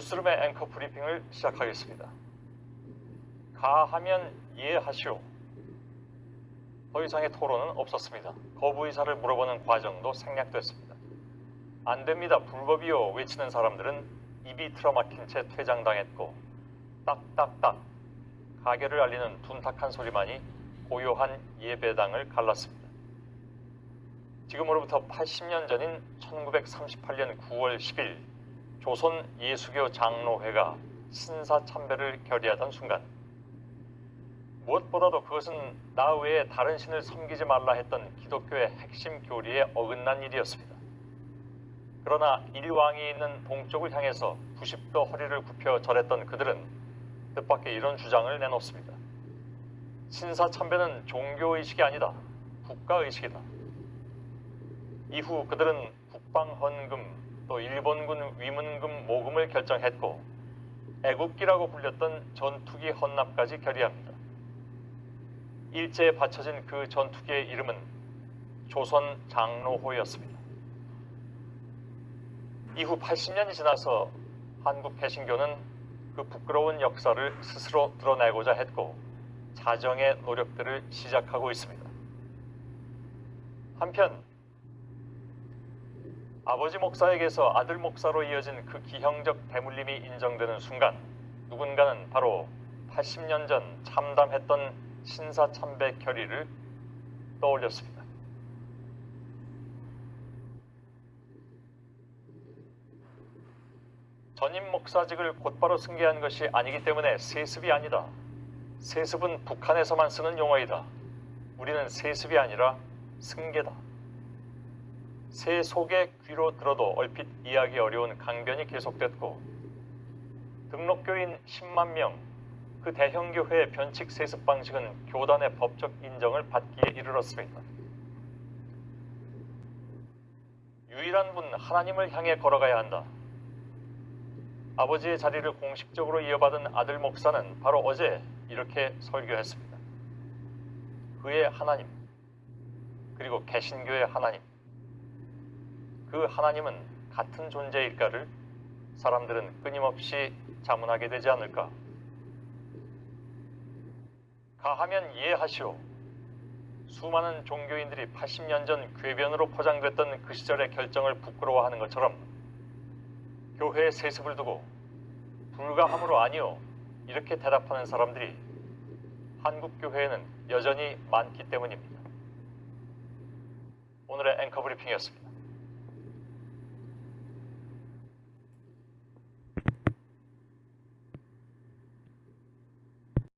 뉴스룸의 앵커 브리핑을 시작하겠습니다. 가하면 이해하시오. 더 이상의 토론은 없었습니다. 거부 의사를 물어보는 과정도 생략됐습니다. 안 됩니다. 불법이요. 외치는 사람들은 입이 틀어막힌 채 퇴장당했고 딱딱딱 가게를 알리는 둔탁한 소리만이 고요한 예배당을 갈랐습니다. 지금으로부터 80년 전인 1938년 9월 10일 조선 예수교 장로회가 신사 참배를 결의하던 순간 무엇보다도 그것은 나 외에 다른 신을 섬기지 말라 했던 기독교의 핵심 교리에 어긋난 일이었습니다. 그러나 일왕이 있는 동쪽을 향해서 90도 허리를 굽혀 절했던 그들은 뜻밖의 이런 주장을 내놓습니다. 신사 참배는 종교의식이 아니다. 국가의식이다. 이후 그들은 국방헌금 또 일본군 위문금 모금을 결정했고 애국기라고 불렸던 전투기 헌납까지 결의합니다. 일제에 바쳐진 그 전투기의 이름은 조선 장로호였습니다. 이후 80년이 지나서 한국 개신교는 그 부끄러운 역사를 스스로 드러내고자 했고 자정의 노력들을 시작하고 있습니다. 한편 아버지 목사에게서 아들 목사로 이어진 그 기형적 대물림이 인정되는 순간 누군가는 바로 80년 전 참담했던 신사참배 결의를 떠올렸습니다. 전임 목사직을 곧바로 승계한 것이 아니기 때문에 세습이 아니다. 세습은 북한에서만 쓰는 용어이다. 우리는 세습이 아니라 승계다. 새 속의 귀로 들어도 얼핏 이해하기 어려운 강변이 계속됐고 등록교인 10만 명, 그 대형 교회의 변칙 세습 방식은 교단의 법적 인정을 받기에 이르렀습니다. 유일한 분 하나님을 향해 걸어가야 한다. 아버지의 자리를 공식적으로 이어받은 아들 목사는 바로 어제 이렇게 설교했습니다. 그의 하나님, 그리고 개신교의 하나님, 그 하나님은 같은 존재일까를 사람들은 끊임없이 자문하게 되지 않을까? 가하면 이해하시오. 수많은 종교인들이 80년 전 궤변으로 포장됐던 그 시절의 결정을 부끄러워하는 것처럼 교회의 세습을 두고 불가함으로 아니오 이렇게 대답하는 사람들이 한국 교회에는 여전히 많기 때문입니다. 오늘의 앵커 브리핑이었습니다.